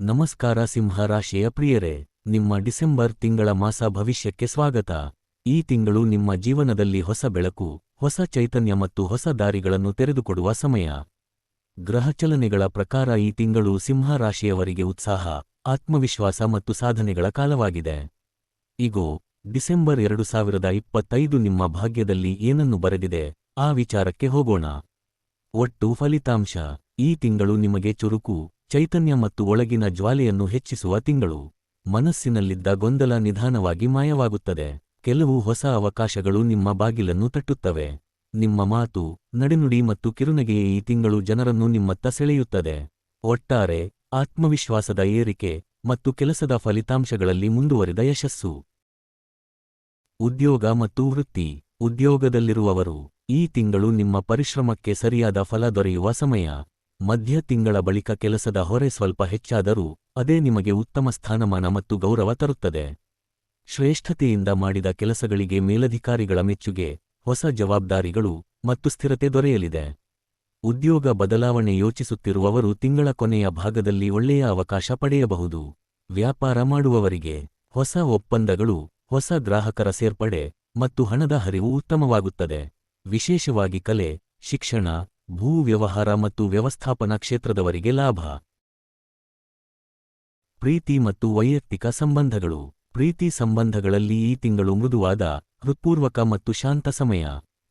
ನಮಸ್ಕಾರ ಸಿಂಹ ರಾಶಿಯ ಪ್ರಿಯರೇ, ನಿಮ್ಮ ಡಿಸೆಂಬರ್ ತಿಂಗಳ ಮಾಸ ಭವಿಷ್ಯಕ್ಕೆ ಸ್ವಾಗತ. ಈ ತಿಂಗಳು ನಿಮ್ಮ ಜೀವನದಲ್ಲಿ ಹೊಸ ಬೆಳಕು, ಹೊಸ ಚೈತನ್ಯ ಮತ್ತು ಹೊಸ ದಾರಿಗಳನ್ನು ತೆರೆದುಕೊಡುವ ಸಮಯ. ಗ್ರಹಚಲನೆಗಳ ಪ್ರಕಾರ ಈ ತಿಂಗಳು ಸಿಂಹ ರಾಶಿಯವರಿಗೆ ಉತ್ಸಾಹ, ಆತ್ಮವಿಶ್ವಾಸ ಮತ್ತು ಸಾಧನೆಗಳ ಕಾಲವಾಗಿದೆ. ಇಗೋ, ಡಿಸೆಂಬರ್ ಎರಡು ಸಾವಿರದ ಇಪ್ಪತ್ತೈದು ನಿಮ್ಮ ಭಾಗ್ಯದಲ್ಲಿ ಏನನ್ನು ಬರೆದಿದೆ, ಆ ವಿಚಾರಕ್ಕೆ ಹೋಗೋಣ. ಒಟ್ಟು ಫಲಿತಾಂಶ, ಈ ತಿಂಗಳು ನಿಮಗೆ ಚುರುಕು ಚೈತನ್ಯ ಮತ್ತು ಒಳಗಿನ ಜ್ವಾಲೆಯನ್ನು ಹೆಚ್ಚಿಸುವ ತಿಂಗಳು. ಮನಸ್ಸಿನಲ್ಲಿದ್ದ ಗೊಂದಲ ನಿಧಾನವಾಗಿ ಮಾಯವಾಗುತ್ತದೆ. ಕೆಲವು ಹೊಸ ಅವಕಾಶಗಳು ನಿಮ್ಮ ಬಾಗಿಲನ್ನು ತಟ್ಟುತ್ತವೆ. ನಿಮ್ಮ ಮಾತು, ನಡೆನುಡಿ ಮತ್ತು ಕಿರುನಗೆಯೇ ಈ ತಿಂಗಳು ಜನರನ್ನು ನಿಮ್ಮತ್ತ ಸೆಳೆಯುತ್ತದೆ. ಒಟ್ಟಾರೆ, ಆತ್ಮವಿಶ್ವಾಸದ ಏರಿಕೆ ಮತ್ತು ಕೆಲಸದ ಫಲಿತಾಂಶಗಳಲ್ಲಿ ಮುಂದುವರಿದ ಯಶಸ್ಸು. ಉದ್ಯೋಗ ಮತ್ತು ವೃತ್ತಿ. ಉದ್ಯೋಗದಲ್ಲಿರುವವರು, ಈ ತಿಂಗಳು ನಿಮ್ಮ ಪರಿಶ್ರಮಕ್ಕೆ ಸರಿಯಾದ ಫಲ ದೊರೆಯುವ ಸಮಯ. ಮಧ್ಯ ತಿಂಗಳ ಬಳಿಕ ಕೆಲಸದ ಹೊರೆ ಸ್ವಲ್ಪ ಹೆಚ್ಚಾದರೂ ಅದೇ ನಿಮಗೆ ಉತ್ತಮ ಸ್ಥಾನಮಾನ ಮತ್ತು ಗೌರವ ತರುತ್ತದೆ. ಶ್ರೇಷ್ಠತೆಯಿಂದ ಮಾಡಿದ ಕೆಲಸಗಳಿಗೆ ಮೇಲಧಿಕಾರಿಗಳ ಮೆಚ್ಚುಗೆ, ಹೊಸ ಜವಾಬ್ದಾರಿಗಳು ಮತ್ತು ಸ್ಥಿರತೆ ದೊರೆಯಲಿದೆ. ಉದ್ಯೋಗ ಬದಲಾವಣೆ ಯೋಚಿಸುತ್ತಿರುವವರು ತಿಂಗಳ ಕೊನೆಯ ಭಾಗದಲ್ಲಿ ಒಳ್ಳೆಯ ಅವಕಾಶ ಪಡೆಯಬಹುದು. ವ್ಯಾಪಾರ ಮಾಡುವವರಿಗೆ ಹೊಸ ಒಪ್ಪಂದಗಳು, ಹೊಸ ಗ್ರಾಹಕರ ಸೇರ್ಪಡೆ ಮತ್ತು ಹಣದ ಹರಿವು ಉತ್ತಮವಾಗುತ್ತದೆ. ವಿಶೇಷವಾಗಿ ಕಲೆ, ಶಿಕ್ಷಣ ಭೂ ವ್ಯವಹಾರ ಮತ್ತು ವ್ಯವಸ್ಥಾಪನಾ ಕ್ಷೇತ್ರದವರಿಗೆ ಲಾಭ. ಪ್ರೀತಿ ಮತ್ತು ವೈಯಕ್ತಿಕ ಸಂಬಂಧಗಳು. ಪ್ರೀತಿ ಸಂಬಂಧಗಳಲ್ಲಿ ಈ ತಿಂಗಳು ಮೃದುವಾದ, ಹೃತ್ಪೂರ್ವಕ ಮತ್ತು ಶಾಂತ ಸಮಯ.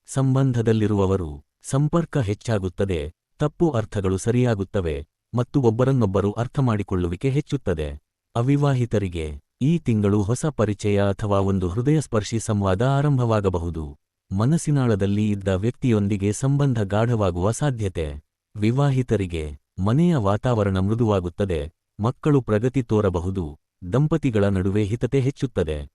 ಸಂಬಂಧದಲ್ಲಿರುವವರು, ಸಂಪರ್ಕ ಹೆಚ್ಚಾಗುತ್ತದೆ, ತಪ್ಪು ಅರ್ಥಗಳು ಸರಿಯಾಗುತ್ತವೆ, ಮತ್ತು ಒಬ್ಬರನ್ನೊಬ್ಬರು ಅರ್ಥಮಾಡಿಕೊಳ್ಳುವಿಕೆ ಹೆಚ್ಚುತ್ತದೆ. ಅವಿವಾಹಿತರಿಗೆ, ಈ ತಿಂಗಳು ಹೊಸ ಪರಿಚಯ ಅಥವಾ ಒಂದು ಹೃದಯಸ್ಪರ್ಶಿ ಸಂವಾದ ಆರಂಭವಾಗಬಹುದು. ಮನಸ್ಸಿನಾಳದಲ್ಲಿ ಇದ್ದ ವ್ಯಕ್ತಿಯೊಂದಿಗೆ ಸಂಬಂಧ ಗಾಢವಾಗುವ ಸಾಧ್ಯತೆ. ವಿವಾಹಿತರಿಗೆ ಮನೆಯ ವಾತಾವರಣ ಮೃದುವಾಗುತ್ತದೆ, ಮಕ್ಕಳು ಪ್ರಗತಿ ತೋರಬಹುದು, ದಂಪತಿಗಳ ನಡುವೆ ಹಿತತೆ ಹೆಚ್ಚುತ್ತದೆ.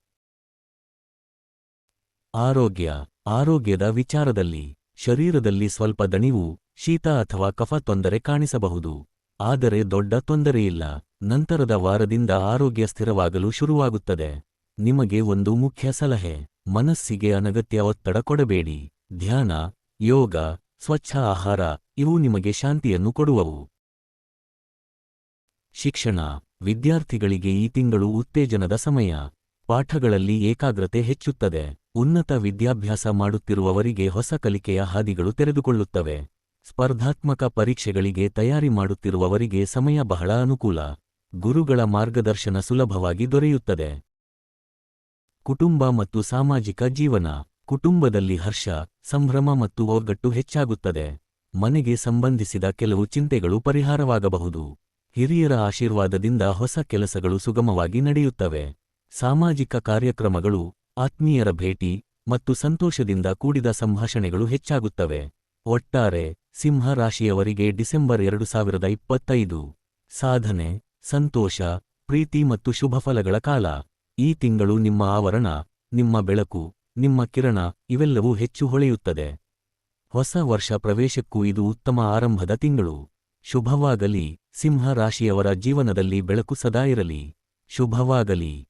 ಆರೋಗ್ಯ, ಆರೋಗ್ಯದ ವಿಚಾರದಲ್ಲಿ, ಶರೀರದಲ್ಲಿ ಸ್ವಲ್ಪ ದಣಿವು, ಶೀತ ಅಥವಾ ಕಫ ತೊಂದರೆ ಕಾಣಿಸಬಹುದು. ಆದರೆ ದೊಡ್ಡ ತೊಂದರೆಯಿಲ್ಲ, ನಂತರದ ವಾರದಿಂದ ಆರೋಗ್ಯ ಸ್ಥಿರವಾಗಲು ಶುರುವಾಗುತ್ತದೆ. ನಿಮಗೆ ಒಂದು ಮುಖ್ಯ ಸಲಹೆ. ಮನಸ್ಸಿಗೆ ಅನಗತ್ಯ ಒತ್ತಡ ಕೊಡಬೇಡಿ. ಧ್ಯಾನ, ಯೋಗ, ಸ್ವಚ್ಛ ಆಹಾರ, ಇವು ನಿಮಗೆ ಶಾಂತಿಯನ್ನು ಕೊಡುವವು. ಶಿಕ್ಷಣ, ವಿದ್ಯಾರ್ಥಿಗಳಿಗೆ ಈ ತಿಂಗಳು ಉತ್ತೇಜನದ ಸಮಯ. ಪಾಠಗಳಲ್ಲಿ ಏಕಾಗ್ರತೆ ಹೆಚ್ಚುತ್ತದೆ. ಉನ್ನತ ವಿದ್ಯಾಭ್ಯಾಸ ಮಾಡುತ್ತಿರುವವರಿಗೆ ಹೊಸ ಕಲಿಕೆಯ ಹಾದಿಗಳು ತೆರೆದುಕೊಳ್ಳುತ್ತವೆ. ಸ್ಪರ್ಧಾತ್ಮಕ ಪರೀಕ್ಷೆಗಳಿಗೆ ತಯಾರಿ ಮಾಡುತ್ತಿರುವವರಿಗೆ ಸಮಯ ಬಹಳ ಅನುಕೂಲ. ಗುರುಗಳ ಮಾರ್ಗದರ್ಶನ ಸುಲಭವಾಗಿ ದೊರೆಯುತ್ತದೆ. ಕುಟುಂಬ ಮತ್ತು ಸಾಮಾಜಿಕ ಜೀವನ. ಕುಟುಂಬದಲ್ಲಿ ಹರ್ಷ, ಸಂಭ್ರಮ ಮತ್ತು ಒಗ್ಗಟ್ಟು ಹೆಚ್ಚಾಗುತ್ತದೆ. ಮನೆಗೆ ಸಂಬಂಧಿಸಿದ ಕೆಲವು ಚಿಂತೆಗಳು ಪರಿಹಾರವಾಗಬಹುದು. ಹಿರಿಯರ ಆಶೀರ್ವಾದದಿಂದ ಹೊಸ ಕೆಲಸಗಳು ಸುಗಮವಾಗಿ ನಡೆಯುತ್ತವೆ. ಸಾಮಾಜಿಕ ಕಾರ್ಯಕ್ರಮಗಳು, ಆತ್ಮೀಯರ ಭೇಟಿ ಮತ್ತು ಸಂತೋಷದಿಂದ ಕೂಡಿದ ಸಂಭಾಷಣೆಗಳು ಹೆಚ್ಚಾಗುತ್ತವೆ. ಒಟ್ಟಾರೆ, ಸಿಂಹ ರಾಶಿಯವರಿಗೆ ಡಿಸೆಂಬರ್ ಎರಡು ಸಾವಿರದ ಇಪ್ಪತ್ತೈದು. ಸಾಧನೆ, ಸಂತೋಷ, ಪ್ರೀತಿ ಮತ್ತು ಶುಭಫಲಗಳ ಕಾಲ. ಈ ತಿಂಗಳು ನಿಮ್ಮ ಆವರಣ, ನಿಮ್ಮ ಬೆಳಕು, ನಿಮ್ಮ ಕಿರಣ ಇವೆಲ್ಲವೂ ಹೆಚ್ಚು ಹೊಳೆಯುತ್ತದೆ. ಹೊಸ ವರ್ಷ ಪ್ರವೇಶಕ್ಕೂ ಇದು ಉತ್ತಮ ಆರಂಭದ ತಿಂಗಳು. ಶುಭವಾಗಲಿ. ಸಿಂಹ ರಾಶಿಯವರ ಜೀವನದಲ್ಲಿ ಬೆಳಕು ಸದಾ ಇರಲಿ. ಶುಭವಾಗಲಿ.